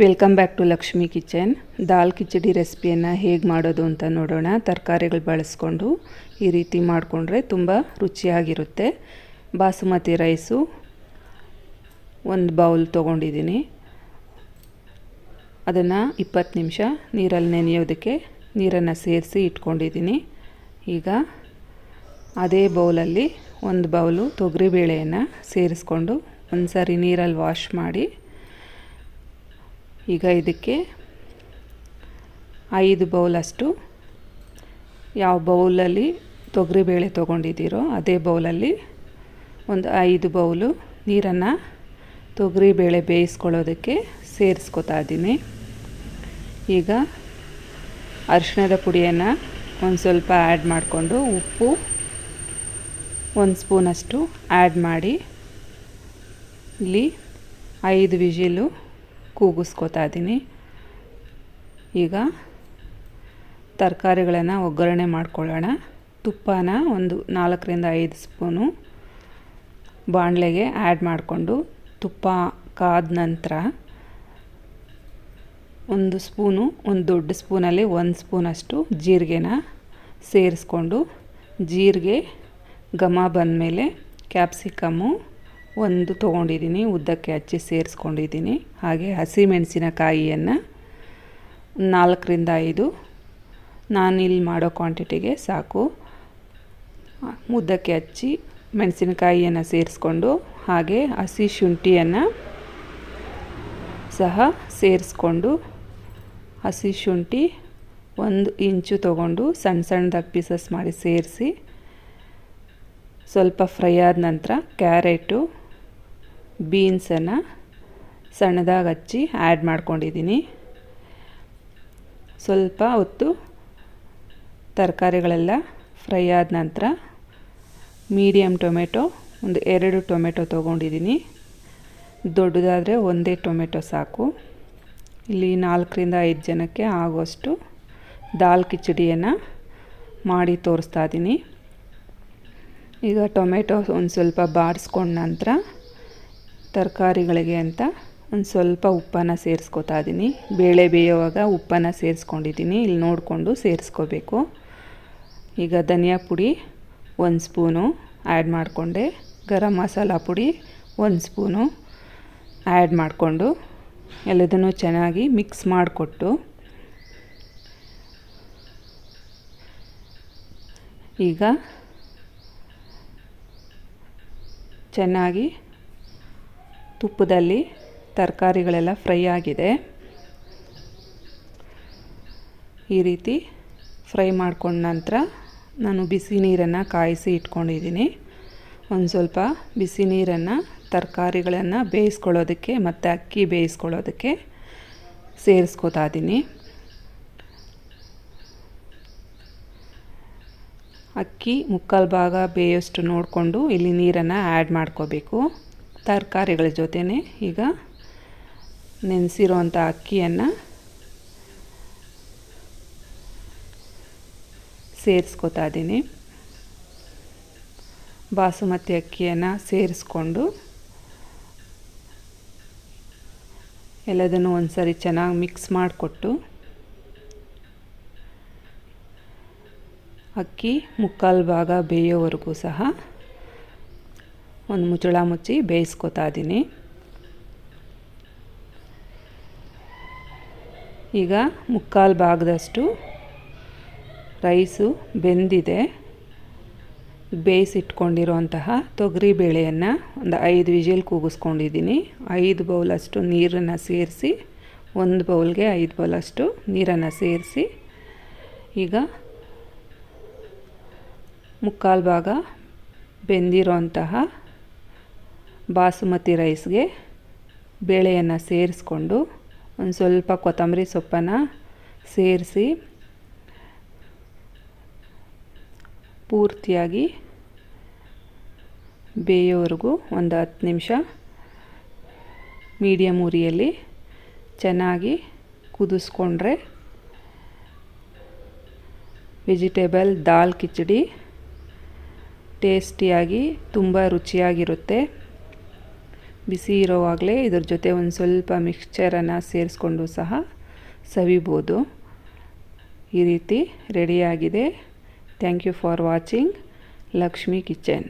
Welcome back to Lakshmi kitchen dal khichdi ರೆಸಿಪಿಯನ್ನು ಹೇಗೆ ಮಾಡೋದು ಅಂತ ನೋಡೋಣ. ತರಕಾರಿಗಳು ಬಳಸ್ಕೊಂಡು ಈ ರೀತಿ ಮಾಡಿಕೊಂಡ್ರೆ ತುಂಬ ರುಚಿಯಾಗಿರುತ್ತೆ. ಬಾಸುಮತಿ ರೈಸು ಒಂದು ಬೌಲ್ ತೊಗೊಂಡಿದ್ದೀನಿ. ಅದನ್ನು ಇಪ್ಪತ್ತು ನಿಮಿಷ ನೀರಲ್ಲಿ ನೆನೆಯೋದಕ್ಕೆ ನೀರನ್ನು ಸೇರಿಸಿ ಇಟ್ಕೊಂಡಿದ್ದೀನಿ. ಈಗ ಅದೇ ಬೌಲಲ್ಲಿ ಒಂದು ಬೌಲು ತೊಗರಿಬೇಳೆಯನ್ನು ಸೇರಿಸ್ಕೊಂಡು ಒಂದು ಸಾರಿ ನೀರಲ್ಲಿ ವಾಶ್ ಮಾಡಿ ಈಗ ಇದಕ್ಕೆ ಐದು ಬೌಲಷ್ಟು ಯಾವ ಬೌಲಲ್ಲಿ ತೊಗರಿಬೇಳೆ ತೊಗೊಂಡಿದ್ದೀರೋ ಅದೇ ಬೌಲಲ್ಲಿ ಒಂದು ಐದು ಬೌಲು ನೀರನ್ನು ತೊಗರಿಬೇಳೆ ಬೇಯಿಸ್ಕೊಳ್ಳೋದಕ್ಕೆ ಸೇರಿಸ್ಕೊತಾ ಇದ್ದೀನಿ. ಈಗ ಅರಿಶಿಣದ ಪುಡಿಯನ್ನು ಒಂದು ಸ್ವಲ್ಪ ಆ್ಯಡ್ ಮಾಡಿಕೊಂಡು ಉಪ್ಪು ಒಂದು ಸ್ಪೂನಷ್ಟು ಆ್ಯಡ್ ಮಾಡಿ ಇಲ್ಲಿ ಐದು ವಿಜಿಲು ಕೂಗಿಸ್ಕೊತಾ ಇದ್ದೀನಿ. ಈಗ ತರಕಾರಿಗಳನ್ನು ಒಗ್ಗರಣೆ ಮಾಡ್ಕೊಳ್ಳೋಣ. ತುಪ್ಪನ ಒಂದು ನಾಲ್ಕರಿಂದ ಐದು ಸ್ಪೂನು ಬಾಣಲೆಗೆ ಆ್ಯಡ್ ಮಾಡಿಕೊಂಡು ತುಪ್ಪ ಕಾದ ನಂತರ ಒಂದು ಸ್ಪೂನು, ಒಂದು ದೊಡ್ಡ ಸ್ಪೂನಲ್ಲಿ ಒಂದು ಸ್ಪೂನಷ್ಟು ಜೀರಿಗೆನ ಸೇರಿಸ್ಕೊಂಡು ಜೀರಿಗೆ ಘಮ ಬಂದಮೇಲೆ ಕ್ಯಾಪ್ಸಿಕಮ್ಮು ಒಂದು ತೊಗೊಂಡಿದ್ದೀನಿ, ಉದ್ದಕ್ಕೆ ಹಚ್ಚಿ ಸೇರಿಸ್ಕೊಂಡಿದ್ದೀನಿ. ಹಾಗೆ ಹಸಿಮೆಣಸಿನಕಾಯಿಯನ್ನು ನಾಲ್ಕರಿಂದ ಐದು. ನಾನು ಇಲ್ಲಿ ಮಾಡೋ ಕ್ವಾಂಟಿಟಿಗೆ ಸಾಕು. ಉದ್ದಕ್ಕೆ ಹಚ್ಚಿ ಮೆಣಸಿನಕಾಯಿಯನ್ನು ಸೇರಿಸ್ಕೊಂಡು, ಹಾಗೆ ಹಸಿ ಶುಂಠಿಯನ್ನು ಸಹ ಸೇರಿಸ್ಕೊಂಡು, ಹಸಿ ಶುಂಠಿ ಒಂದು ಇಂಚು ತಗೊಂಡು ಸಣ್ಣ ಸಣ್ಣದಾಗಿ ಪೀಸಸ್ ಮಾಡಿ ಸೇರಿಸಿ, ಸ್ವಲ್ಪ ಫ್ರೈ ಆದ ನಂತರ ಕ್ಯಾರೆಟು ಬೀನ್ಸನ್ನು ಸಣ್ಣದಾಗಿ ಹಚ್ಚಿ ಆ್ಯಡ್ ಮಾಡ್ಕೊಂಡಿದ್ದೀನಿ. ಸ್ವಲ್ಪ ಹೊತ್ತು ತರಕಾರಿಗಳೆಲ್ಲ ಫ್ರೈ ಆದ ನಂತರ ಮೀಡಿಯಮ್ ಟೊಮೆಟೊ, ಒಂದು ಎರಡು ಟೊಮೆಟೊ ತೊಗೊಂಡಿದ್ದೀನಿ. ದೊಡ್ಡದಾದರೆ ಒಂದೇ ಟೊಮೆಟೊ ಸಾಕು. ಇಲ್ಲಿ ನಾಲ್ಕರಿಂದ ಐದು ಜನಕ್ಕೆ ಆಗೋಷ್ಟು ದಾಲ್ ಕಿಚಡಿಯನ್ನು ಮಾಡಿ ತೋರಿಸ್ತಾ ಇದ್ದೀನಿ ಈಗ ಟೊಮೆಟೊ ಒಂದು ಸ್ವಲ್ಪ ಬಾಡಿಸ್ಕೊಂಡ ನಂತರ ತರಕಾರಿಗಳಿಗೆ ಅಂತ ಒಂದು ಸ್ವಲ್ಪ ಉಪ್ಪನ್ನು ಸೇರಿಸ್ಕೊತಾ ಇದ್ದೀನಿ ಬೇಳೆ ಬೇಯುವಾಗ ಉಪ್ಪನ್ನು ಸೇರಿಸ್ಕೊಂಡಿದ್ದೀನಿ ಇಲ್ಲಿ ನೋಡಿಕೊಂಡು ಸೇರಿಸ್ಕೋಬೇಕು. ಈಗ ಧನಿಯಾ ಪುಡಿ ಒಂದು ಸ್ಪೂನು ಆ್ಯಡ್ ಮಾಡಿಕೊಂಡೆ. ಗರಂ ಮಸಾಲ ಪುಡಿ ಒಂದು ಸ್ಪೂನು ಆ್ಯಡ್ ಮಾಡಿಕೊಂಡು ಎಲ್ಲದನ್ನು ಚೆನ್ನಾಗಿ ಮಿಕ್ಸ್ ಮಾಡಿಕೊಟ್ಟು ಈಗ ಚೆನ್ನಾಗಿ ತುಪ್ಪದಲ್ಲಿ ತರಕಾರಿಗಳೆಲ್ಲ ಫ್ರೈ ಆಗಿದೆ. ಈ ರೀತಿ ಫ್ರೈ ಮಾಡ್ಕೊಂಡ ನಂತರ ನಾನು ಬಿಸಿ ನೀರನ್ನು ಕಾಯಿಸಿ ಇಟ್ಕೊಂಡಿದ್ದೀನಿ. ಒಂದು ಸ್ವಲ್ಪ ಬಿಸಿ ನೀರನ್ನು, ತರಕಾರಿಗಳನ್ನು ಬೇಯಿಸ್ಕೊಳ್ಳೋದಕ್ಕೆ ಮತ್ತು ಅಕ್ಕಿ ಬೇಯಿಸ್ಕೊಳ್ಳೋದಕ್ಕೆ ಸೇರಿಸ್ಕೊತಾ ಇದ್ದೀನಿ. ಅಕ್ಕಿ ಮುಕ್ಕಾಲು ಭಾಗ ಬೇಯೋಷ್ಟು ನೋಡಿಕೊಂಡು ಇಲ್ಲಿ ನೀರನ್ನು ಆ್ಯಡ್ ಮಾಡ್ಕೋಬೇಕು. ತರಕಾರಿಗಳ ಜೊತೆನೇ ಈಗ ನೆನೆಸಿರುವಂಥ ಅಕ್ಕಿಯನ್ನು ಸೇರಿಸ್ಕೊತಾ ಇದ್ದೀನಿ. ಬಾಸುಮತಿ ಅಕ್ಕಿಯನ್ನು ಸೇರಿಸ್ಕೊಂಡು ಎಲ್ಲದನ್ನು ಒಂದು ಸರಿ ಚೆನ್ನಾಗಿ ಮಿಕ್ಸ್ ಮಾಡಿಕೊಟ್ಟು ಅಕ್ಕಿ ಮುಕ್ಕಾಲು ಭಾಗ ಬೇಯೋವರೆಗೂ ಸಹ ಒಂದು ಮುಚ್ಚಳ ಮುಚ್ಚಿ ಬೇಯಿಸ್ಕೊತಾ ಇದ್ದೀನಿ. ಈಗ ಮುಕ್ಕಾಲು ಭಾಗದಷ್ಟು ರೈಸು ಬೆಂದಿದೆ. ಬೇಯಿಸಿಟ್ಕೊಂಡಿರೋಂತಹ ತೊಗರಿ ಬೇಳೆಯನ್ನು ಒಂದು ಐದು ವಿಜಿಲ್ ಕೂಗಿಸ್ಕೊಂಡಿದ್ದೀನಿ. ಐದು ಬೌಲಷ್ಟು ನೀರನ್ನು ಸೇರಿಸಿ, ಒಂದು ಬೌಲ್ಗೆ ಐದು ಬೌಲಷ್ಟು ನೀರನ್ನು ಸೇರಿಸಿ, ಈಗ ಮುಕ್ಕಾಲು ಭಾಗ ಬೆಂದಿರೋಂತಹ ಬಾಸುಮತಿ ರೈಸ್ಗೆ ಬೇಳೆಯನ್ನು ಸೇರಿಸ್ಕೊಂಡು ಒಂದು ಸ್ವಲ್ಪ ಕೊತ್ತಂಬರಿ ಸೊಪ್ಪನ್ನು ಸೇರಿಸಿ ಪೂರ್ತಿಯಾಗಿ ಬೇಯೋವರೆಗೂ ಒಂದು ಹತ್ತು ನಿಮಿಷ ಮೀಡಿಯಮ್ ಉರಿಯಲ್ಲಿ ಚೆನ್ನಾಗಿ ಕುದಿಸ್ಕೊಂಡ್ರೆ ವೆಜಿಟೇಬಲ್, ದಾಲ್, ಕಿಚಡಿ, ಟೇಸ್ಟಿಯಾಗಿ ತುಂಬ ರುಚಿಯಾಗಿರುತ್ತೆ. ಬಿಸಿ ಇರೋವಾಗಲೇ ಇದ್ರ ಜೊತೆ ಒಂದು ಸ್ವಲ್ಪ ಮಿಕ್ಸ್ಚರನ್ನು ಸೇರಿಸ್ಕೊಂಡು ಸಹ ಸವಿಬೋದು. ಈ ರೀತಿ ರೆಡಿಯಾಗಿದೆ thank you for watching Lakshmi kitchen.